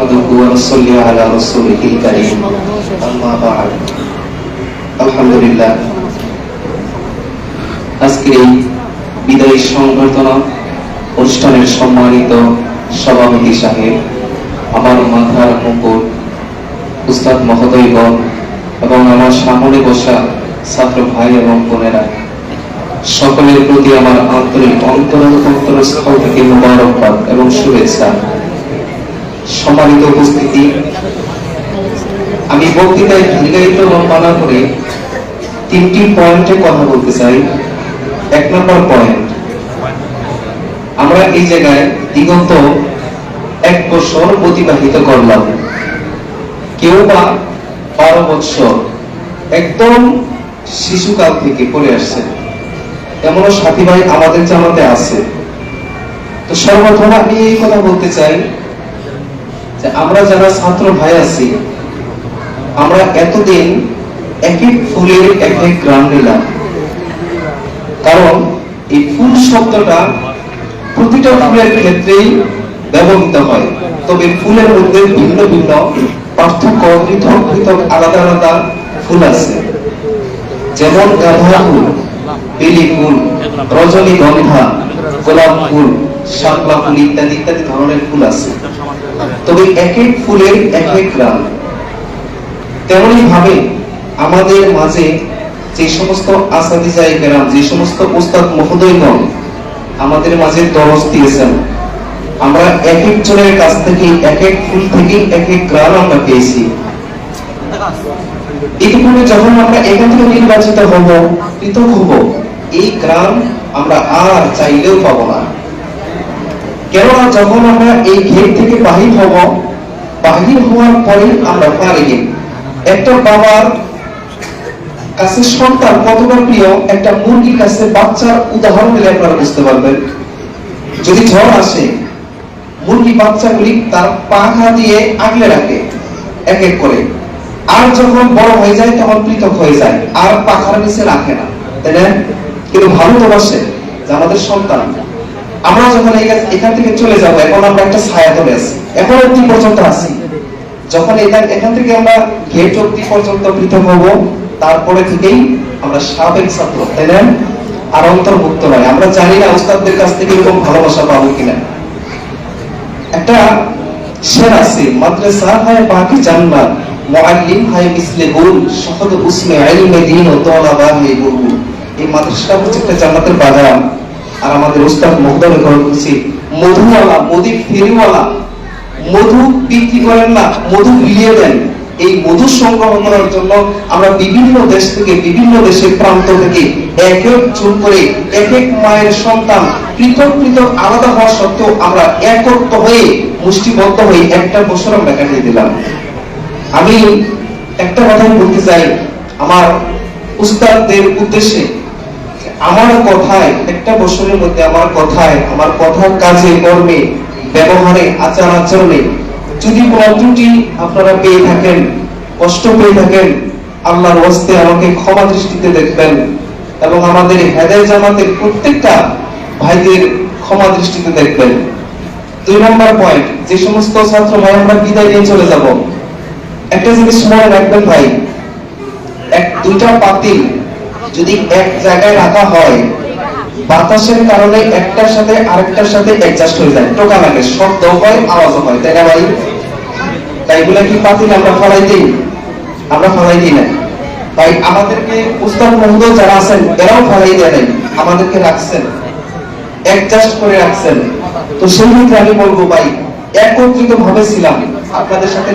نحمده ونصلي على رسوله الكريم أما بعد الحمد لله আজকের এই বিদায়ী সংবর্ধনা অনুষ্ঠানের সম্মানিত সভাপতি সাহেব আমার মাথার মুকুট উস্তাদ মহোদয়গণ এবং আমার সামনে বসা ছাত্র ভাই এবং বোনেরা সকলের প্রতি আমার আন্তরিক অন্তর অন্তরস্থল থেকে মুবারকবাদ এবং শুভেচ্ছা সম্মানিত উপস্থিতি। আমি বক্তৃতায় দীর্ঘায়িত লম্বা করে তিনটি পয়েন্টে কথা বলতে চাই। এক নম্বর পয়েন্ট, আমরা এই জায়গায় বিগত এক বছর অতিবাহিত করলাম। কেউ বা বারো বছর একদম শিশুকাল থেকে পড়ে আসছে। এমনও সাথী ভাই আমাদের জামাতে আছে। তো সর্বপ্রথম আমি এই কথা বলতে চাই যে আমরা যারা ছাত্র ভাই আছি, আমরা এতদিন এক এক ফুলের এক এক গ্রাম নিলাম। কারণ এই ফুল শব্দটা প্রতিটা ফুলের ক্ষেত্রেই ব্যবহৃত হয়। তবে ফুলের মধ্যে ভিন্ন ভিন্ন পার্থক্য, পৃথক পৃথক আলাদা আলাদা ফুল আছে। যেমন গাঁধা ফুল বেলি ফুল, রজনীগন্ধা, গোলাপ ফুল শাপলা ফুল ইত্যাদি ইত্যাদি ধরনের ফুল আছে। তবে এক এক ফুলের এক এক তেমনি ভাবে আমাদের মাঝে যে সমস্ত যে সমস্ত মহোদয়গণ আমাদের মাঝে দরজ দিয়েছেন, আমরা এক কাছ থেকে এক এক ফুল থেকে এক এক গ্রাম আমরা পেয়েছি। ইতিপূর্বে যখন আমরা এখান থেকে নির্বাচিত হব, পৃথক হব, এই গ্রাম আমরা আর চাইলেও পাবো না। কেননা যখন আমরা এই গেট থেকে বাহির হব বাহির হওয়ার পরে আমরা পারি একটা বাবার কাছে সন্তান কতটা প্রিয় একটা মুরগির কাছে বাচ্চার উদাহরণ দিলে আপনারা বুঝতে পারবেন। যদি ঝড় আসে মুরগি বাচ্চাগুলি তার পাখা দিয়ে আগলে রাখে, এক এক করে। আর যখন বড় হয়ে যায়, তখন পৃথক হয়ে যায়, আর পাখার নিচে রাখে না। তাই না? কিন্তু ভালো তো বসে, যে আমাদের সন্তান আমরা যখন এখান থেকে চলে যাব, এখন আমরা একটা ছায়া ধরে আছি। এখন অব্দি পর্যন্ত আছি। যখন এখান থেকে আমরা গেট অব্দি পর্যন্ত পৃথক হব, তারপরে থেকেই আমরা সাবেক ছাত্র, তাই না? আর অন্তর্ভুক্ত নয়। আমরা জানি না উস্তাদদের কাছ থেকে এরকম ভালোবাসা পাবো কিনা। একটা শের আছে, মাদ্রাসা হয় বাকি জান্নাত, মুআল্লিম হয় মিসলে গুল, শহদ উসমে ইলমে দ্বীন ও তলাবা হে গুরু এই মাদ্রাসাটা হচ্ছে একটা জান্নাতের বাগান। আর আমাদের উস্তাদ মহোদয় করছি মধুওয়ালা মদি ফেরিওয়ালা, মধু বিক্রি করেন না, মধু বিলিয়ে দেন। এই মধু সংগ্রহ করার জন্য আমরা বিভিন্ন দেশ থেকে, বিভিন্ন দেশের প্রান্ত থেকে এক এক জন করে এক এক মায়ের সন্তান পৃথক পৃথক আলাদা হওয়া সত্ত্বেও আমরা একত্র হয়ে, মুষ্টিবদ্ধ হয়ে একটা বছর আমরা কাটিয়ে দিলাম। আমি একটা কথাই বলতে চাই, আমার উস্তাদদের উদ্দেশ্যে আমার কথায়, একটা বছরের মধ্যে আমার কথায়, আমার কথার কাজে, কর্মে, ব্যবহারে, আচার আচরণে যদি কোনো ত্রুটি আপনারা পেয়ে থাকেন, কষ্ট পেয়ে থাকেন, আল্লাহর ওয়াস্তে আমাকে ক্ষমা দৃষ্টিতে দেখবেন এবং আমাদের হেদায় জামাতের প্রত্যেকটা ভাইদের ক্ষমা দৃষ্টিতে দেখবেন। দুই নম্বর পয়েন্ট যে সমস্ত ছাত্র ভাই, আমরা বিদায় নিয়ে চলে যাব। একটা জিনিস মনে রাখবেন ভাই, এক, দুইটা পাতিল যদি এক জায়গায় রাখা হয়, বাতাসের কারণে একটার সাথে আরেকটার সাথে অ্যাডজাস্ট হয়ে যায়। টোকা লাগে, শব্দ হয় আওয়াজ হয়। তাই না ভাই বলে কি পাতিল আমরা ফলাই দিই? আমরা ফলাই দিই না। তাই আমাদেরকে উস্তাদ মহোদয় যারা আছেন, এরাও ফলাই দেয় নাই। আমাদেরকে রাখছেন। অ্যাডজাস্ট করে রাখছেন। তো সেই ক্ষেত্রে আমি বলব ভাই একত্রিত ভাবে ছিলাম। আপনাদের সাথে